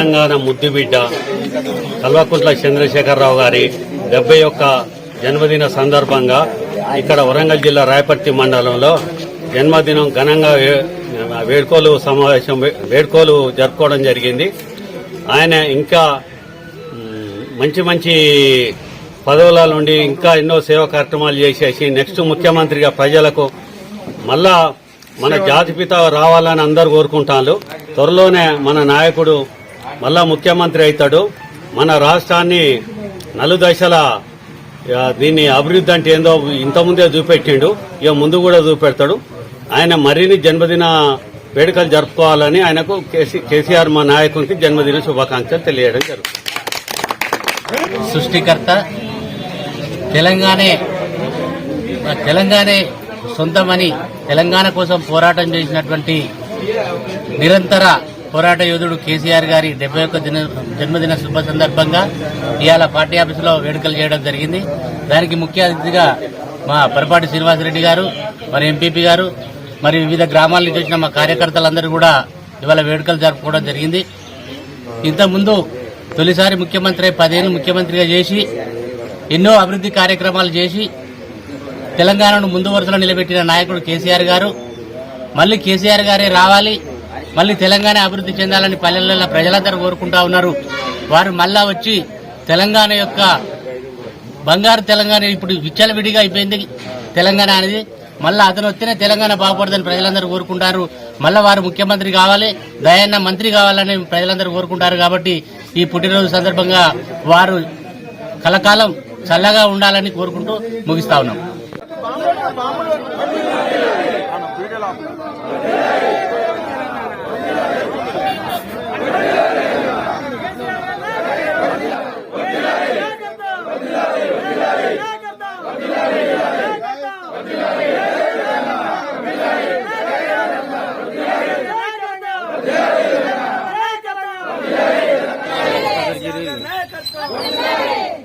తెలంగాణ ముద్దుబిడ్డ కల్వకుంట్ల చంద్రశేఖరరావు గారి డెబ్బై ఒక్క జన్మదిన సందర్భంగా ఇక్కడ వరంగల్ జిల్లా రాయపర్తి మండలంలో జన్మదినం ఘనంగా వేడుకోలు సమావేశం వే- వేడుకోలు జరుపుకోవడం జరిగింది. ఆయన ఇంకా మంచి మంచి పదవుల నుండి ఇంకా ఎన్నో సేవా కార్యక్రమాలు చేసేసి నెక్స్ట్ ముఖ్యమంత్రిగా ప్రజలకు మళ్ళా మన జాతిపిత రావాలని అందరూ కోరుకుంటాను త్వరలోనే మన నాయకుడు మళ్ళా ముఖ్యమంత్రి అవుతాడు. మన రాష్ట్రాన్ని నలుదశల దీన్ని అభివృద్ధి అంటే ఏందో ఇంతకుముందే చూపెట్టిండు ఇక ముందు కూడా చూపెడతాడు. ఆయన మరిన్ని జన్మదిన వేడుకలు జరుపుకోవాలని ఆయనకు కేసీ- కేసీఆర్ మా నాయకునికి జన్మదిన శుభాకాంక్షలు తెలియడం జరుగుతుంది. సృష్టికర్త తెలంగాణే తెలంగాణే సొంతమని తెలంగాణ కోసం పోరాటం చేసినటువంటి నిరంతర పోరాట యోధుడు కేసీఆర్ గారి డెబ్బై ఒక్క దిన జన్మదిన శుభ సందర్భంగా ఇవాళ పార్టీ ఆఫీసులో వేడుకలు చేయడం జరిగింది. దానికి ముఖ్య అతిథిగా మా పరపాటి శ్రీనివాసరెడ్డి గారు మరి ఎంపీపీ గారు మరి వివిధ గ్రామాల నుంచి వచ్చిన మా కార్యకర్తలందరూ కూడా ఇవాళ వేడుకలు జరుపుకోవడం జరిగింది. ఇంతకుముందు తొలిసారి ముఖ్యమంత్రి అయి పదేళ్ళు ముఖ్యమంత్రిగా చేసి ఎన్నో అభివృద్ధి కార్యక్రమాలు చేసి తెలంగాణను ముందు వరుసలో నిలబెట్టిన నాయకుడు కేసీఆర్ గారు. మళ్ళీ కేసీఆర్ గారే రావాలి. మళ్ళీ తెలంగాణ అభివృద్ధి చెందాలని పల్లెలలో ప్రజలందరూ కోరుకుంటా ఉన్నారు. వారు మళ్ళా వచ్చి తెలంగాణ యొక్క బంగారు తెలంగాణ ఇప్పుడు విచ్చలవిడిగా అయిపోయింది తెలంగాణ అనేది. మళ్ళా అతను వస్తేనే తెలంగాణ బాగుపడదని ప్రజలందరూ కోరుకుంటారు. మళ్ళా వారు ముఖ్యమంత్రి కావాలి దయన్న మంత్రి కావాలని ప్రజలందరూ కోరుకుంటారు కాబట్టి ఈ పుట్టినరోజు సందర్భంగా వారు కలకాలం చల్లగా ఉండాలని కోరుకుంటూ ముగిస్తా ఉన్నాం. ప్రభుత్వం